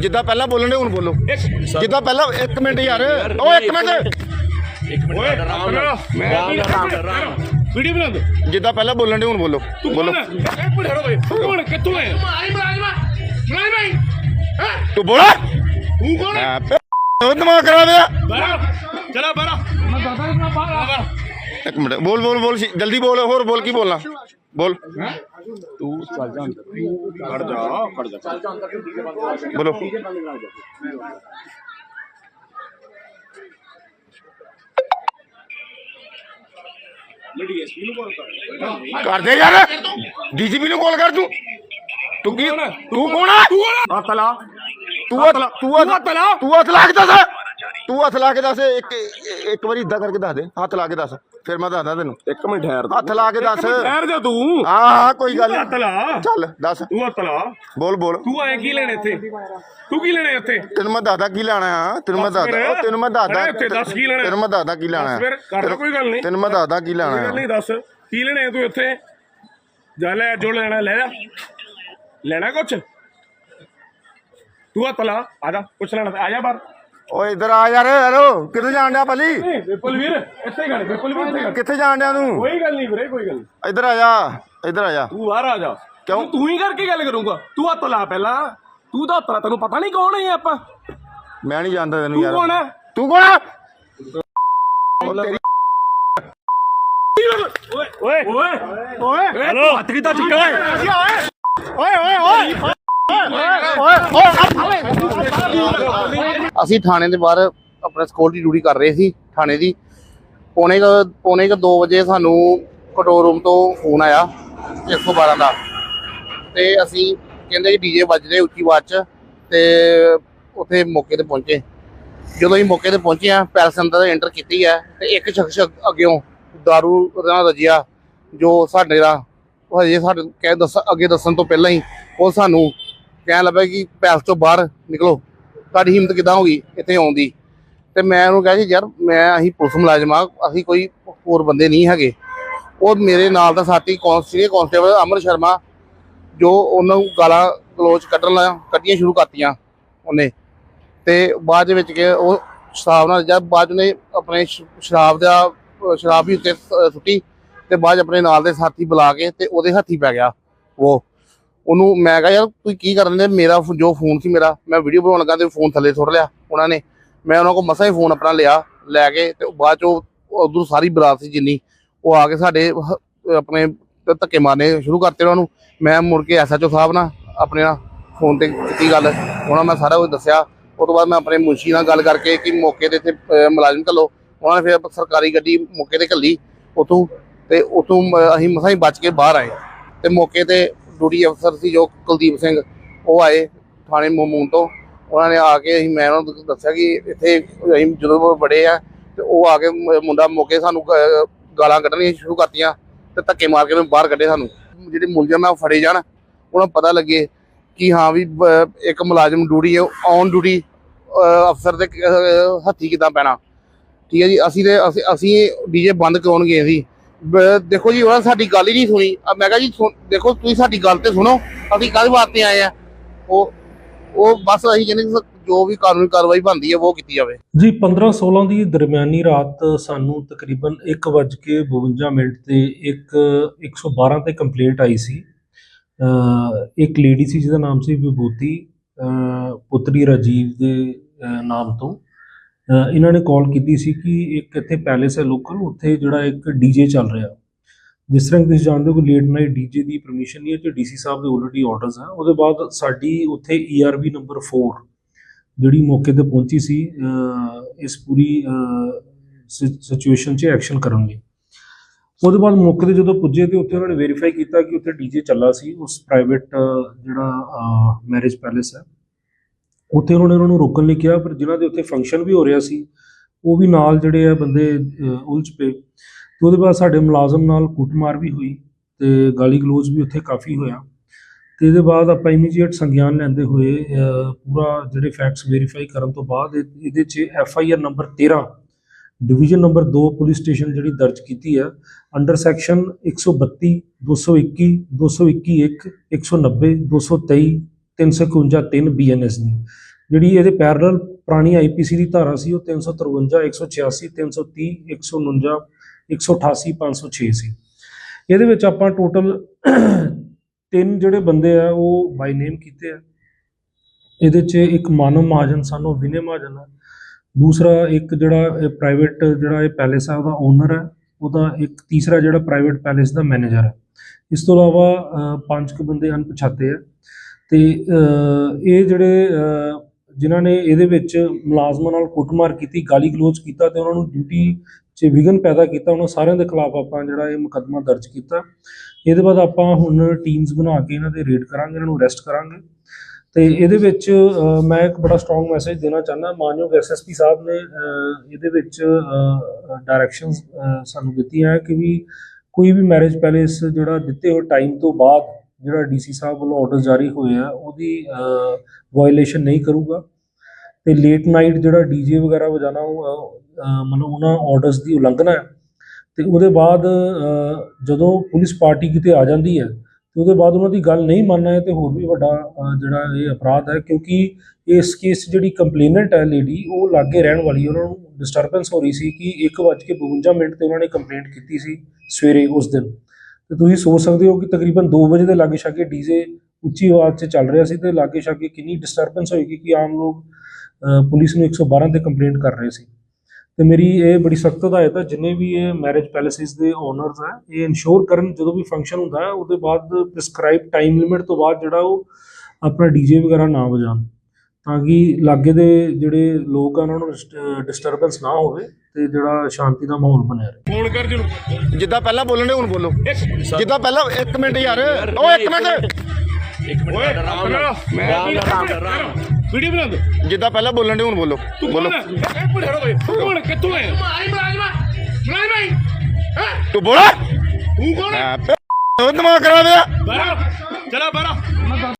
ਜਿੱਦਾਂ ਪਹਿਲਾਂ ਬੋਲਣ ਦੇ ਹੁਣ ਬੋਲੋ। ਜਿੱਦਾਂ ਪਹਿਲਾਂ, ਇੱਕ ਮਿੰਟ ਯਾਰ। ਓ, ਇੱਕ ਮਿੰਟ। ਓਏ ਆਰਾਮ ਨਾਲ ਵੀਡੀਓ ਬਣਾ ਦੇ ਜਿੱਦਾਂ ਪਹਿਲਾਂ ਬੋਲਣ ਦੇ ਹੁਣ ਬੋਲੋ। ਤੂੰ ਬੋਲੋ। ਬੋਲ ਇੱਕ ਮਿੰਟ ਹੜੋ ਬਈ ਤੂੰ ਕਿੱਥੋਂ ਆਇਆ ਮਾਈ ਮਲਾਜਮਾ ਮਲਾਜਮਾ ਹਾਂ ਤੂੰ ਬੋਲ। ਤੂੰ ਕੌਣ ਹੈ ਉਹ ਦਿਮਾਗ ਖਰਾਬ ਆ। ਬਾਰਾ ਚਲਾ ਬਾਰਾ ਮੈਂ ਦਾਦਾ ਇਸ ਨਾਲ ਇੱਕ ਮਿੰਟ, ਬੋਲ ਬੋਲ ਬੋਲ। ਜਲਦੀ ਬੋਲ, ਹੋਰ ਬੋਲ, ਕੀ ਬੋਲਣਾ? ਬੋਲ। ਤੂੰ ਚੱਲ ਜਾ ਅੰਦਰ। ਖੜ ਜਾ ਖੜ ਜਾ। ਬੋਲੋ। ਡੀਐਸਪੀ ਨੂੰ ਕਾਲ ਕਰ ਕਰ ਦੇ ਯਾਰ। ਡੀਜੀਪੀ ਨੂੰ ਕਾਲ ਕਰ ਤੂੰ। ਤੂੰ ਕੀ ਤੂੰ ਕੌਣ ਆ ਤੂੰ ਕੌਣ ਹੱਥ ਲਾ। ਤੂੰ ਤੂੰ ਹੱਥ ਹੱਥ ਲਾ। ਤੂੰ ਹੱਥ ਲਾ ਕੇ ਦੱਸ ਤੂੰ ਹੱਥ ਲਾ ਕੇ ਦੱਸ। ਇੱਕ ਇੱਕ ਵਾਰੀ ਇਦਾਂ ਕਰਕੇ ਦੱਸ ਦੇ। ਹੱਥ ਲਾ ਕੇ ਦੱਸ। ਫਿਰ ਮੈਂ ਦੱਸਦਾ ਤੈਨੂੰ। ਇੱਕ ਮਿੰਟ ਠਹਿਰ ਹੱਥ ਲਾ ਕੇ ਦੱਸ। ਠਹਿਰ ਜਾ ਤੂੰ। ਹਾਂ ਹਾਂ ਕੋਈ ਗੱਲ ਹੱਥ ਲਾ। ਚੱਲ ਦੱਸ। ਤੂੰ ਹੱਥ ਲਾ। ਬੋਲ ਬੋਲ। ਤੂੰ ਆਏ ਕੀ ਲੈਣ ਇੱਥੇ? ਤੂੰ ਕੀ ਲੈਣਾ ਇੱਥੇ? ਤੈਨੂੰ ਮੈਂ ਦੱਸਦਾ ਕੀ ਲੈਣਾ ਆ। ਤੈਨੂੰ ਮੈਂ ਦੱਸ ਦੱਸਦਾ। ਫਿਰ। ਉਹ ਤੈਨੂੰ ਮੈਂ ਦੱਸਦਾ। ਅਰੇ ਇੱਥੇ ਦੱਸ ਕੀ ਲੈਣਾ? ਤੈਨੂੰ ਮੈਂ ਦੱਸਦਾ ਕੀ ਲੈਣਾ ਫਿਰ। ਕਰ ਲੈ ਕੋਈ ਗੱਲ ਨਹੀਂ ਤੈਨੂੰ ਮੈਂ ਦੱਸਦਾ ਕੀ ਲੈਣਾ ਕੋਈ ਗੱਲ ਆ। ਨਹੀਂ ਦੱਸ। ਕੀ ਲੈਣਾ ਤੂੰ ਇੱਥੇ? ਜਾ ਲੈ ਜੋ ਲੈਣਾ ਲੈ ਜਾ। ਲੈਣਾ ਕੁਛ? ਤੂੰ ਹੱਥ ਲਾ। ਆ ਜਾ ਕੁਛ ਲੈਣਾ ਤਾਂ। ਆ ਜਾ ਬਾਹਰ। ਓਏ ਇੱਧਰ ਆ ਯਾਰ ਹੈਲੋ ਕਿੱਥੇ ਜਾਣ ਡਿਆ ਪਲੀ? ਨਹੀਂ ਵਿਪਲ ਵੀਰ ਇੱਥੇ ਗੱਲ ਵਿਪਲ ਵੀਰ ਇੱਥੇ ਗੱਲ ਕਿੱਥੇ ਜਾਣ ਡਿਆ ਤੂੰ? ਕੋਈ ਗੱਲ ਨਹੀਂ ਵੀਰੇ ਕੋਈ ਗੱਲ ਨਹੀਂ। ਇੱਧਰ ਆ ਜਾ ਇੱਧਰ ਆ ਜਾ। ਤੂੰ ਬਾਹਰ ਆ ਜਾ ਕਿਉਂ? ਤੂੰ ਹੀ ਕਰਕੇ ਗੱਲ ਕਰੂੰਗਾ। ਤੂੰ ਹੱਥ ਲਾ ਪਹਿਲਾਂ। ਤੂੰ ਤਾਂ ਹੱਥ ਲਾ ਤੈਨੂੰ ਪਤਾ ਨਹੀਂ ਕੌਣ ਹੈ ਆਪਾਂ। ਮੈਂ ਨਹੀਂ ਜਾਣਦਾ ਤੈਨੂੰ ਤੂੰ ਯਾਰ। ਕੌਣ ਹੈ? ਤੂੰ ਕੌਣ ਆ ਓਏ ਓਏ ਓਏ ਓਏ ਹੈਲੋ। ਹੱਥ ਕਿੱਦਾਂ ਚੁੱਕਿਆ? ਓਏ ਓਏ। ਓਏ ਓਏ। ਅਸੀਂ ਥਾਣੇ ਦੇ ਬਾਹਰ ਆਪਣਾ ਸਿਕਿਉਰਿਟੀ ਡਿਊਟੀ ਕਰ ਰਹੇ ਸੀ, ਥਾਣੇ ਦੀ। ਪੌਣੇ ਕੁ ਪੌਣੇ ਕੁ 2 ਵਜੇ ਸਾਨੂੰ ਕੰਟਰੋਲ ਰੂਮ ਤੋਂ ਫੋਨ ਆਇਆ 112 ਦਾ। ਤੇ ਅਸੀਂ ਕਹਿੰਦੇ ਕਿ ਡੀਜੇ ਵੱਜ ਰਹੇ ਉੱਚੀ ਆਵਾਜ਼ 'ਚ ਤੇ ਉੱਥੇ ਮੌਕੇ ਤੇ ਪਹੁੰਚੇ। ਜਦੋਂ ਅਸੀਂ ਮੌਕੇ ਤੇ ਪਹੁੰਚੇ ਆ ਪੈਲਸ ਅੰਦਰ ਐਂਟਰ ਕੀਤੀ ਹੈ ਤੇ ਇੱਕ ਸ਼ਖਸ ਅੱਗਿਓਂ दारू ਨਾਲ ਰਜਿਆ, ਜੋ ਸਾਡੇ ਦਾ ਉਹ ਹਜੇ ਸਾਡੇ ਕਹਿ ਦੱਸ, ਅੱਗੇ ਦੱਸਣ ਤੋਂ ਪਹਿਲਾਂ ਹੀ ਉਹ ਸਾਨੂੰ ਕਹਿਣ ਲੱਗਾ ਕਿ ਪੈਲਸ ਤੋਂ ਬਾਹਰ ਨਿਕਲੋ। ਤੁਹਾਡੀ ਹਿੰਮਤ ਕਿਦਾਂ ਹੋ ਗਈ? ਇੱਥੇ ਆਉਣ ਦੀ। ਤੇ ਮੈਂ ਉਹਨੂੰ ਕਿਹਾ ਜੀ ਯਾਰ, ਮੈਂ ਅਸੀਂ ਪੁਲਿਸ ਮੁਲਾਜ਼ਮ ਆ, ਅਸੀਂ ਕੋਈ ਹੋਰ ਬੰਦੇ ਨਹੀਂ ਹੈਗੇ। ਉਹ ਮੇਰੇ ਨਾਲ ਦਾ ਸਾਥੀ ਸੀਨੀਅਰ ਕੌਂਸਟੇਬਲ ਅਮਰ ਸ਼ਰਮਾ, ਜੋ ਉਹਨਾਂ ਨੂੰ ਗਾਲਾਂ ਗਲੋਚ ਕੱਢਣ ਲਾ, ਕੱਢੀਆਂ ਸ਼ੁਰੂ ਕਰਤੀਆਂ ਉਹਨੇ। ਤੇ ਬਾਅਦ ਦੇ ਵਿੱਚ ਕਿ ਉਹ ਸ਼ਰਾਬ ਨਾਲ, ਜਦ ਬਾਅਦ ਉਹਨੇ ਆਪਣੇ ਸ਼- ਸ਼ਰਾਬ ਦਾ, ਸ਼ਰਾਬ ਵੀ ਉੱਤੇ ਸੁੱਟੀ, ਤੇ ਬਾਅਦ 'ਚ ਆਪਣੇ ਨਾਲ ਦੇ ਸਾਥੀ ਬੁਲਾ ਕੇ ਤੇ ਉਹਦੇ ਹੱਥੀ ਪੈ ਗਿਆ, ਉਹ। ਉਹਨੂੰ ਮੈਂ ਕਿਹਾ, ਯਾਰ ਤੁਸੀਂ ਕੀ ਕਰਨ ਦੇ? ਮੇਰਾ ਜੋ ਫੋਨ ਸੀ ਮੇਰਾ, ਮੈਂ ਵੀਡੀਓ ਬਣਾਉਣ ਲੱਗਾ ਤੇ ਫੋਨ ਥੱਲੇ ਸੁੱਟ ਲਿਆ ਉਹਨਾਂ ਨੇ। ਮੈਂ ਉਹਨਾਂ ਕੋਲ ਮਸਾ ਹੀ ਫੋਨ ਆਪਣਾ ਲਿਆ, ਲੈ ਕੇ ਤੇ ਬਾਅਦ ਚੋਂ ਉਧਰ ਸਾਰੀ ਬਰਾਤ ਸੀ ਜਿੰਨੀ, ਉਹ ਆ ਕੇ ਸਾਡੇ ਆਪਣੇ ਧੱਕੇ ਮਾਰਨੇ ਸ਼ੁਰੂ ਕਰਤੇ ਉਹਨਾਂ ਨੂੰ। ਮੈਂ ਮੁੜ ਕੇ ਐਸਐਚਓ ਸਾਹਿਬ ਨਾਲ ਆਪਣੇ ਨਾਲ ਫੋਨ ਤੇ ਕੀਤੀ ਗੱਲ, ਉਹਨਾਂ ਮੈਂ ਸਾਰਾ ਕੁਝ ਦੱਸਿਆ। ਉਸ ਤੋਂ ਬਾਅਦ ਮੈਂ ਆਪਣੇ ਮੁਨਸ਼ੀ ਨਾਲ ਗੱਲ ਕਰਕੇ ਕਿ ਮੌਕੇ ਤੇ ਇੱਥੇ ਮੁਲਾਜ਼ਮ ਘੱਲੋ। ਉਹਨਾਂ ਨੇ ਫਿਰ ਸਰਕਾਰੀ ਗੱਡੀ ਮੌਕੇ ਤੇ ਘੱਲੀ ਉਤੋਂ ਤੇ ਉਤੋਂ ਅਸੀਂ ਮਸਾਂ ਹੀ ਬਚ ਕੇ ਬਾਹਰ ਆਏ। ਤੇ ਮੌਕੇ ਤੇ ਡਿਊਟੀ ਅਫਸਰ ਸੀ ਜੋ ਕੁਲਦੀਪ ਸਿੰਘ ਉਹ ਆਏ ਥਾਣੇ ਮਮੂਨ ਤੋਂ। ਉਹਨਾਂ ਨੇ ਆ ਕੇ ਅਸੀਂ ਮੈਂ ਉਹਨਾਂ ਨੂੰ ਦੱਸਿਆ ਕਿ ਇੱਥੇ ਅਸੀਂ ਜਦੋਂ ਉਹ ਬੜੇ ਆ ਤੇ ਉਹ ਆ ਕੇ ਮੁੰਡਾ ਮੌਕੇ ਸਾਨੂੰ ਗਾਲਾਂ ਕੱਢਣੀਆਂ ਸ਼ੁਰੂ ਕਰਤੀਆਂ ਤੇ ਧੱਕੇ ਮਾਰ ਕੇ ਉਹਨੂੰ ਬਾਹਰ ਕੱਢੇ ਸਾਨੂੰ। ਜਿਹੜੇ ਮੁਲਜ਼ਮ ਆ ਉਹ ਫੜੇ ਜਾਣ। ਉਹਨਾਂ ਨੂੰ ਪਤਾ ਲੱਗੇ ਕਿ ਹਾਂ ਵੀ ਇੱਕ ਮੁਲਾਜ਼ਮ ਡਿਊਟੀ ਹੈ ਔਨ ਡਿਊਟੀ ਅਫਸਰ ਦੇ ਅਹ, ਹੱਥੀ ਕਿਦਾਂ ਪੈਣਾ। ਠੀਕ ਹੈ ਜੀ ਅਸੀਂ ਤੇ ਅਸੀਂ ਅਸੀਂ ਡੀਜੇ ਬੰਦ ਕਰਾਉਣ ਗਏ ਸੀ। ਦੇਖੋ ਜੀ, ਉਹਨਾਂ ਸਾਡੀ ਗੱਲ ਹੀ ਨਹੀਂ ਸੁਣੀ। ਮੈਂ ਕਿਹਾ ਜੀ ਦੇਖੋ, ਤੁਸੀਂ ਸਾਡੀ ਗੱਲ ਤੇ ਸੁਣੋ। ਅਸੀਂ ਕਾਹਦੇ ਵਾਸਤੇ ਆਏ ਆ? ਉਹ ਉਹ ਬਸ ਅਸੀਂ ਕਹਿੰਦੇ ਜੋ ਵੀ ਕਾਨੂੰਨੀ ਕਾਰਵਾਈ ਬਣਦੀ ਹੈ ਉਹ ਕੀਤੀ ਜਾਵੇ। ਜੀ 15-16 ਦੀ ਦਰਮਿਆਨੀ ਰਾਤ ਸਾਨੂੰ ਤਕਰੀਬਨ 1:52 ਮਿੰਟ ਤੇ ਇੱਕ 112 ਤੇ ਕੰਪਲੇਂਟ ਆਈ ਸੀ। ਇੱਕ ਲੇਡੀ ਸੀ ਜਿਹਦਾ ਨਾਮ ਸੀ ਵਿਭੂਤੀ ਪੁੱਤਰੀ ਰਾਜੀਵ ਦੇ ਨਾਮ ਤੋਂ। ਇਹਨਾਂ ਨੇ ਕਾਲ ਕੀਤੀ ਸੀ ਕਿ ਇੱਕ ਇੱਥੇ ਪੈਲੇਸ ਹੈ ਲੋਕਲ ਉੱਥੇ ਜਿਹੜਾ ਇੱਕ ਡੀਜੇ ਚੱਲ ਰਿਹਾ। ਜਿਸ ਤਰ੍ਹਾਂ ਤੁਸੀਂ ਜਾਣਦੇ ਹੋ ਕਿ ਲੇਟ ਨਾਈਟ ਡੀਜੇ ਦੀ ਪਰਮਿਸ਼ਨ ਨਹੀਂ ਹੈ, ਤੇ ਡੀਸੀ ਸਾਹਿਬ ਦੇ ਆਲਰੇਡੀ ਆਰਡਰਸ ਆ। ਉਹਦੇ ਬਾਅਦ ਸਾਡੀ ਉੱਥੇ ਈਆਰਬੀ ਨੰਬਰ 4 ਜਿਹੜੀ ਮੌਕੇ ਤੇ ਪਹੁੰਚੀ ਸੀ ਇਸ ਪੂਰੀ ਸਿਚੁਏਸ਼ਨ 'ਚ ਐਕਸ਼ਨ ਕਰਨ ਲਈ। ਉਹਦੇ ਬਾਅਦ ਮੌਕੇ ਤੇ ਜਦੋਂ ਪੁੱਜੇ ਤੇ ਉੱਥੇ ਉਹਨਾਂ ਨੇ ਵੈਰੀਫਾਈ ਕੀਤਾ ਕਿ ਉੱਥੇ ਡੀਜੇ ਚੱਲਾ ਸੀ। ਉਸ ਪ੍ਰਾਈਵੇਟ ਜਿਹੜਾ ਮੈਰਿਜ ਪੈਲੇਸ ਹੈ। ਉੱਥੇ ਉਹਨਾਂ ਨੇ ਉਹਨਾਂ ਨੂੰ ਰੋਕਣ ਲਈ ਕਿਹਾ, ਪਰ ਜਿਨ੍ਹਾਂ ਦੇ ਉੱਥੇ ਫੰਕਸ਼ਨ ਵੀ ਹੋ ਰਿਹਾ ਸੀ, ਉਹ ਵੀ ਨਾਲ ਜਿਹੜੇ ਆ ਬੰਦੇ ਉਲਝ ਪਏ। ਤੇ ਉਹਦੇ ਬਾਅਦ ਸਾਡੇ ਮੁਲਾਜ਼ਮ ਨਾਲ ਕੁੱਟਮਾਰ ਵੀ ਹੋਈ ਤੇ ਗਾਲੀ ਗਲੋਚ ਵੀ ਉੱਥੇ ਕਾਫੀ ਹੋਇਆ। ਤੇ ਇਹਦੇ ਬਾਅਦ ਆਪਾਂ ਇਮੀਡੀਏਟ ਸੰਗਿਆਨ ਲੈਂਦੇ ਹੋਏ ਪੂਰਾ ਜਿਹੜੇ ਫੈਕਟਸ ਵੈਰੀਫਾਈ ਕਰਨ ਤੋਂ ਬਾਅਦ ਇਹਦੇ 'ਚ F I R number 13 division number 2 police station ਜਿਹੜੀ ਦਰਜ ਕੀਤੀ ਹੈ ਅੰਡਰ ਸੈਕਸ਼ਨ 132 221 221 190 223 351 3 ਬੀਐਨਐਸ ਦੀ। ਜਿਹੜੀ ਇਹਦੇ ਪੈਰਲਲ ਪੁਰਾਣੀ ਆਈਪੀਸੀ ਦੀ ਧਾਰਾ ਸੀ, ਉਹ 353 186 330 149 188 506 ਸੀ ਇਹਦੇ ਵਿੱਚ ਆਪਾਂ ਟੋਟਲ ਤਿੰਨ ਜਿਹੜੇ ਬੰਦੇ ਆ, ਉਹ ਬਾਈ ਨੇਮ ਕੀਤੇ ਆ। ਇਹਦੇ 'ਚ ਇੱਕ ਮਾਨਵ ਮਹਾਜਨ ਸਾਨੂੰ ਵਿਨੇ ਮਹਾਜਨ ਹੈ ਦੂਸਰਾ ਇੱਕ ਜਿਹੜਾ ਪ੍ਰਾਈਵੇਟ ਜਿਹੜਾ ਇਹ ਪੈਲੇਸ ਹੈ ਉਹਦਾ ਓਨਰ ਹੈ ਉਹਦਾ ਇੱਕ ਤੀਸਰਾ ਜਿਹੜਾ ਪ੍ਰਾਈਵੇਟ ਪੈਲੇਸ ਦਾ ਮੈਨੇਜਰ ਹੈ ਇਸ ਤੋਂ ਇਲਾਵਾ ਪੰਜ ਕੁ ਬੰਦੇ ਅਣਪਛਾਤੇ ਆ। ਤੇ ਇਹ ਜਿਹੜੇ ਜਿਨ੍ਹਾਂ ਨੇ ਇਹਦੇ ਵਿੱਚ ਮੁਲਾਜ਼ਮਾਂ ਨਾਲ ਕੁੱਟਮਾਰ ਕੀਤੀ, ਗਾਲੀ ਗਲੋਚ ਕੀਤਾ ਤੇ ਉਹਨਾਂ ਨੂੰ ਡਿਊਟੀ 'ਚ ਵਿਘਨ ਪੈਦਾ ਕੀਤਾ, ਉਹਨਾਂ ਸਾਰਿਆਂ ਦੇ ਖਿਲਾਫ ਆਪਾਂ ਜਿਹੜਾ ਇਹ ਮੁਕੱਦਮਾ ਦਰਜ ਕੀਤਾ। ਇਹਦੇ ਬਾਅਦ ਆਪਾਂ ਹੁਣ ਟੀਮਸ ਬਣਾ ਕੇ ਇਹਨਾਂ ਦੇ ਰੇਡ ਕਰਾਂਗੇ, ਇਹਨਾਂ ਨੂੰ ਅਰੈਸਟ ਕਰਾਂਗੇ। ਤੇ ਇਹਦੇ ਵਿੱਚ ਮੈਂ ਇੱਕ ਬੜਾ ਸਟਰੋਂਗ ਮੈਸੇਜ ਦੇਣਾ ਚਾਹੁੰਦਾ, ਮਾਨਯੋਗ ਐਸਐਸਪੀ ਸਾਹਿਬ ਨੇ ਇਹਦੇ ਵਿੱਚ ਡਾਇਰੈਕਸ਼ਨਸ ਸਾਨੂੰ ਦਿੱਤੀਆਂ ਕਿ ਵੀ ਕੋਈ ਵੀ ਮੈਰਿਜ ਪੈਲੇਸ ਜਿਹੜਾ ਦਿੱਤੇ ਹੋਏ ਟਾਈਮ ਤੋਂ ਬਾਅਦ ਜਿਹੜਾ ਡੀਸੀ ਸਾਹਿਬ ਵੱਲੋਂ ਆਰਡਰ ਜਾਰੀ ਹੋਏ ਆ, ਉਹਦੀ ਵਾਇਲੇਸ਼ਨ ਨਹੀਂ ਕਰੂਗਾ। ਤੇ ਲੇਟ ਨਾਈਟ ਜਿਹੜਾ ਡੀਜੇ ਵਗੈਰਾ ਵਜਾਣਾ, ਉਹ ਮਤਲਬ ਉਹਨਾਂ ਆਰਡਰਸ ਦੀ ਉਲੰਘਣਾ ਹੈ। ਤੇ ਉਹਦੇ ਬਾਅਦ ਜਦੋਂ ਪੁਲਿਸ ਪਾਰਟੀ ਕਿਤੇ ਆ ਜਾਂਦੀ ਹੈ, ਤੇ ਉਹਦੇ ਬਾਅਦ ਉਹਨਾਂ ਦੀ ਗੱਲ ਨਹੀਂ ਮੰਨਣਾ ਹੈ, ਤੇ ਹੋਰ ਵੀ ਵੱਡਾ ਜਿਹੜਾ ਇਹ ਅਪਰਾਧ ਹੈ, ਕਿਉਂਕਿ ਇਸ ਕੇਸ 'ਚ ਜਿਹੜੀ ਕੰਪਲੇਨੈਂਟ ਹੈ ਲੇਡੀ ਉਹ ਲਾਗੇ ਰਹਿਣ ਵਾਲੀ ਉਹਨਾਂ ਨੂੰ ਡਿਸਟਰਬੈਂਸ ਹੋ ਰਹੀ ਸੀ ਕਿ 1:52 ਮਿੰਟ ਤੇ ਉਹਨਾਂ ਨੇ ਕੰਪਲੇਂਟ ਕੀਤੀ ਸੀ ਸਵੇਰੇ ਉਸ ਦਿਨ। ਤੇ ਤੁਸੀਂ ਸੋਚ ਸਕਦੇ ਹੋ ਕਿ ਤਕਰੀਬਨ 2 ਵਜੇ ਦੇ ਲਾਗੇ ਛਾਗੇ ਡੀਜ਼ੇ ਉੱਚੀ ਆਵਾਜ਼ 'ਚ ਚੱਲ ਰਿਹਾ ਸੀ ਤੇ ਲਾਗੇ ਛਾਗੇ ਕਿੰਨੀ ਡਿਸਟਰਬੈਂਸ ਹੋਏਗੀ ਕਿ ਆਮ ਲੋਕ ਪੁਲਿਸ ਨੂੰ 112 ਤੇ ਕੰਪਲੇਂਟ ਕਰ ਰਹੇ ਸੀ। ਤੇ ਮੇਰੀ ਇਹ ਬੜੀ ਸਖਤ ਹਦਾਇਤ ਹੈ, ਜਿੰਨੇ ਵੀ ਇਹ ਮੈਰਿਜ ਪੈਲੇਸਿਸ ਦੇ ਓਨਰਸ ਹੈ, ਇਹ ਇਨਸ਼ੋਰ ਕਰਨ ਜਦੋਂ ਵੀ ਫੰਕਸ਼ਨ ਹੁੰਦਾ ਹੈ, ਉਹਦੇ ਬਾਅਦ ਪ੍ਰਿਸਕ੍ਰਾਈਬ ਟਾਈਮ ਲਿਮਿਟ ਤੋਂ ਬਾਅਦ ਜਿਹੜਾ ਉਹ ਆਪਣਾ ਡੀਜੇ ਵਗੈਰਾ ਨਾ ਵਜਾਉਣ। ਤਾਂ ਕਿ ਲਾਗੇ ਦੇ ਜਿਹੜੇ ਲੋਕ ਆ ਉਹਨਾਂ ਨੂੰ ਡਿਸਟਰਬੈਂਸ ਨਾ ਹੋਵੇ ਤੇ ਜਿਹੜਾ ਸ਼ਾਂਤੀ ਦਾ ਮਾਹੌਲ ਬਣਿਆ ਰਹੇ। ਫੋਨ ਕਰ ਜਿਹਨੂੰ। ਜਿੱਦਾਂ ਪਹਿਲਾਂ ਬੋਲਣ ਦੇ ਹੁਣ ਬੋਲੋ। ਜਿੱਦਾਂ ਪਹਿਲਾਂ ਇੱਕ ਮਿੰਟ ਯਾਰ। ਓ ਇੱਕ ਮਿੰਟ। ਓਏ ਆਪਣਾ। ਮੈਂ ਵੀਡੀਓ ਬਣਾ ਦੋ। ਜਿੱਦਾਂ ਪਹਿਲਾਂ ਬੋਲਣ ਦੇ ਹੁਣ ਬੋਲੋ। ਤੂੰ ਬੋਲੋ। ਤੂੰ? ਕਿੱਥੋਂ ਤੂੰ ਬੋਲਾ। ਤੂੰ ਕੌਣ ਹੈ ਦਿਮਾਗ ਕਰਾ ਦਿਆ ਬਾਰਾ ਚਲਾ ਬਾਰਾ